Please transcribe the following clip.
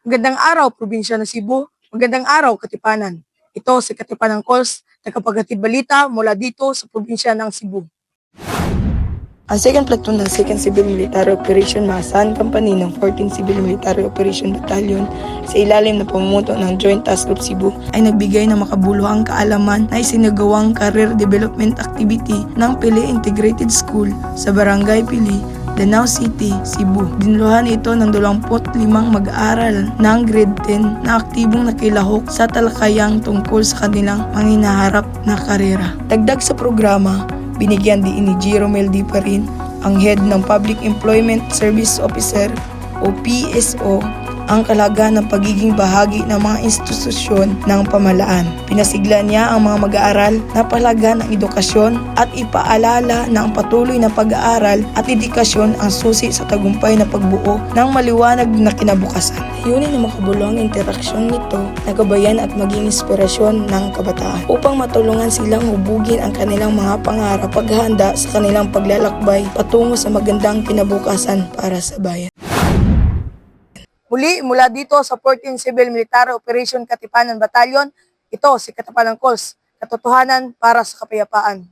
Magandang araw, probinsya ng Cebu. Magandang araw, Katipanan. Ito si Katipanan Calls, nagkapaghatid balita mula dito sa probinsya ng Cebu. Ang 2nd Platoon ng 2nd Civil Military Operation Masan Company ng 14th Civil Military Operation Battalion sa ilalim na pamumuto ng Joint Task Group Cebu ay nagbigay ng makabuluhang kaalaman na isinagawang career development activity ng Pili Integrated School sa Barangay Pili, Danao City, Cebu. Dinluhan ito ng 25 mag-aaral ng grade 10 na aktibong nakilahok sa talakayang tungkol sa kanilang manginaharap na karera. Dagdag sa programa, binigyan din ni G. Romel Di pa rin ang head ng Public Employment Service Officer o PSO ang kalaga ng pagiging bahagi ng mga institusyon ng pamalaan. Pinasigla niya ang mga mag-aaral na palaga ng edukasyon at ipaalala na patuloy na pag-aaral at dedikasyon ang susi sa tagumpay na pagbuo ng maliwanag na kinabukasan. Makabuluh ang interaksyon nito na at maging inspirasyon ng kabataan upang matulungan silang hubugin ang kanilang mga pangarap paghahanda sa kanilang paglalakbay patungo sa magandang kinabukasan para sa bayan. Muli, mula dito sa 14 Civil Military Operation Katipanan Battalion, ito si Katipanan Calls, katotohanan para sa kapayapaan.